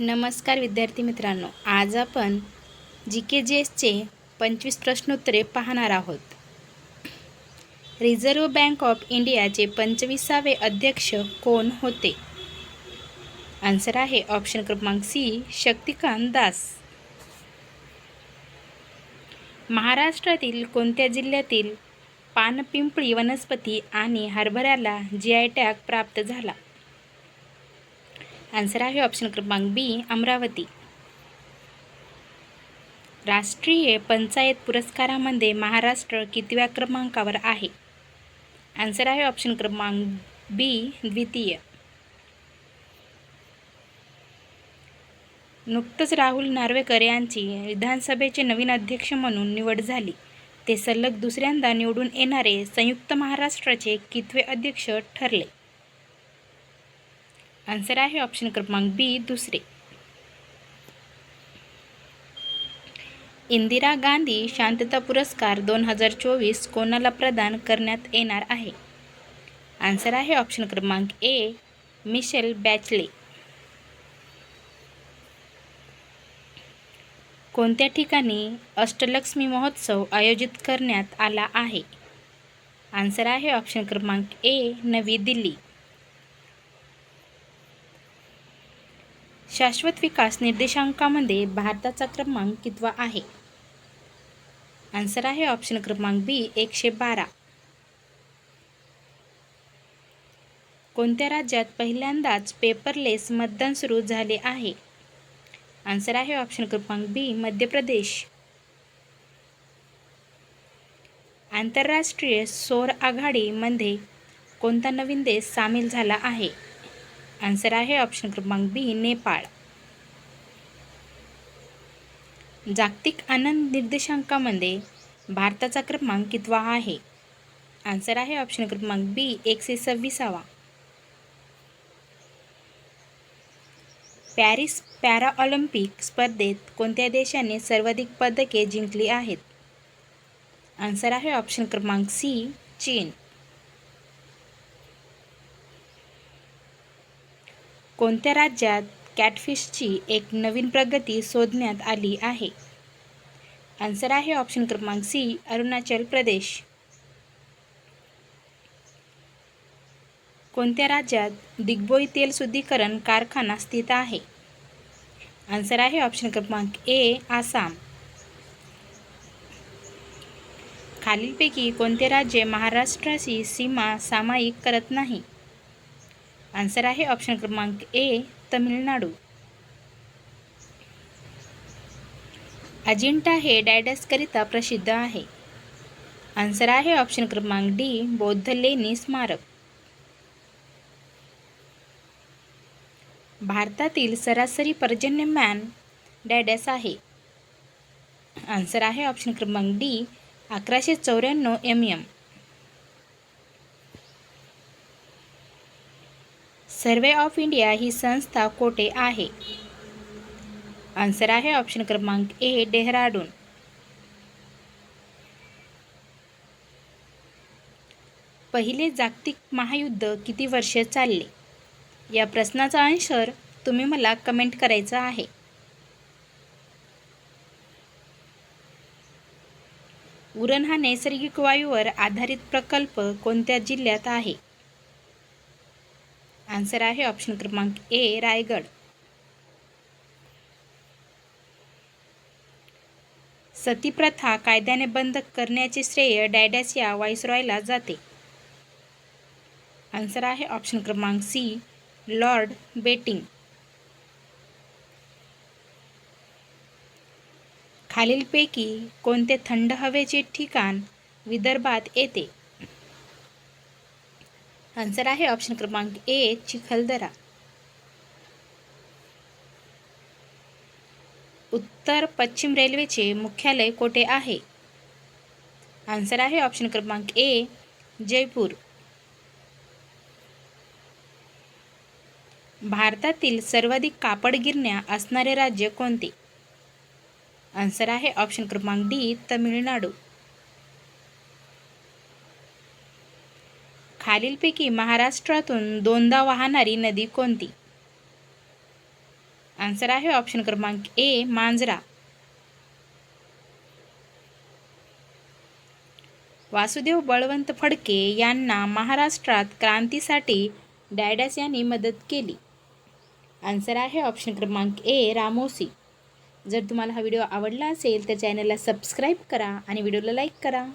नमस्कार विद्यार्थी मित्रांनो आज आपण जी के जी एसचे पंचवीस प्रश्नोत्तरे पाहणार आहोत. रिझर्व्ह बँक ऑफ इंडियाचे पंचवीसावे अध्यक्ष कोण होते? आन्सर आहे ऑप्शन क्रमांक सी शक्तिकांत दास. महाराष्ट्रातील कोणत्या जिल्ह्यातील पानपिंपळी वनस्पती आणि हरभऱ्याला जी आय टॅग प्राप्त झाला? आन्सर आहे ऑप्शन क्रमांक बी अमरावती. राष्ट्रीय पंचायत पुरस्कारामध्ये महाराष्ट्र कितव्या क्रमांकावर आहे? आन्सर आहे ऑप्शन क्रमांक बी द्वितीय. नुकतंच राहुल नार्वेकर यांची विधानसभेचे नवीन अध्यक्ष म्हणून निवड झाली. ते सलग दुसऱ्यांदा निवडून येणारे संयुक्त महाराष्ट्राचे कितवे अध्यक्ष ठरले? आन्सर आहे ऑप्शन क्रमांक बी दुसरे. इंदिरा गांधी शांतता पुरस्कार दोन हजार चोवीस कोणाला प्रदान करण्यात येणार आहे? आन्सर आहे ऑप्शन क्रमांक ए मिशेल बॅचले. कोणत्या ठिकाणी अष्टलक्ष्मी महोत्सव आयोजित करण्यात आला आहे? आन्सर आहे ऑप्शन क्रमांक ए नवी दिल्ली. शाश्वत विकास निर्देशांकामध्ये भारताचा क्रमांक कितवा आहे? आन्सर आहे ऑप्शन क्रमांक बी एकशे बारा. कोणत्या राज्यात पहिल्यांदाच पेपरलेस मतदान सुरू झाले आहे? आन्सर आहे ऑप्शन क्रमांक बी मध्य प्रदेश. आंतरराष्ट्रीय सौर आघाडीमध्ये कोणता नवीन देश सामील झाला आहे? आन्सर आहे ऑप्शन क्रमांक बी नेपाळ. जागतिक आनंद निर्देशांकामध्ये भारताचा क्रमांक कितवा आहे? आन्सर आहे ऑप्शन क्रमांक बी एकशे सव्वीसावा. पॅरिस पॅरा ऑलिम्पिक स्पर्धेत कोणत्या देशाने सर्वाधिक पदके जिंकली आहेत? आन्सर आहे ऑप्शन क्रमांक सी चीन. कोणत्या राज्यात कॅटफिशची एक नवीन प्रगती शोधण्यात आली आहे? आन्सर आहे ऑप्शन क्रमांक सी अरुणाचल प्रदेश. कोणत्या राज्यात दिग्बोई तेल शुद्धीकरण कारखाना स्थित आहे? आन्सर आहे ऑप्शन क्रमांक ए आसाम. खालीलपैकी कोणते राज्य महाराष्ट्राशी सीमा सामायिक करत नाही? आन्सर आहे ऑप्शन क्रमांक ए तमिळनाडू. अजिंठा हे डायडसकरिता प्रसिद्ध आहे. आन्सर आहे ऑप्शन क्रमांक डी बौद्ध लेणी स्मारक. भारतातील सरासरी पर्जन्यमान डॅडस आहे. आन्सर आहे ऑप्शन क्रमांक डी अकराशे चौऱ्याण्णव M M. Survey of India ही संस्था कोठे आहे? आन्सर आहे ऑप्शन क्रमांक ए डेहराडून. पहिले जागतिक महायुद्ध किती वर्षे चालले? या प्रश्नाचा आन्सर तुम्ही मला कमेंट करायचा आहे. उरण हा नैसर्गिक वायूवर आधारित प्रकल्प कोणत्या जिल्ह्यात आहे? आन्सर आहे ऑप्शन क्रमांक ए रायगड. सतीप्रथा कायद्याने बंद करण्याचे श्रेय डायडॅस या वाईसरॉयला जाते. आन्सर आहे ऑप्शन क्रमांक सी लॉर्ड बेटिंग. खालीलपैकी कोणते थंड हवेचे ठिकाण विदर्भात येते? आन्सर आहे ऑप्शन क्रमांक ए चिखलदरा. उत्तर पश्चिम रेल्वेचे मुख्यालय कोठे आहे? आन्सर आहे ऑप्शन क्रमांक ए जयपूर. भारतातील सर्वाधिक कापड गिरण्या असणारे राज्य कोणते? आन्सर आहे ऑप्शन क्रमांक डी तमिळनाडू. खालीलपैकी महाराष्ट्रातून दोनदा वाहणारी नदी कोणती? आन्सर आहे ऑप्शन क्रमांक ए मांजरा. वासुदेव बळवंत फडके यांना महाराष्ट्रात क्रांतीसाठी डायडॅस यांनी मदत केली. आन्सर आहे ऑप्शन क्रमांक ए रामोसी. जर तुम्हाला हा व्हिडिओ आवडला असेल तर चॅनलला सबस्क्राईब करा आणि व्हिडिओला लाईक करा.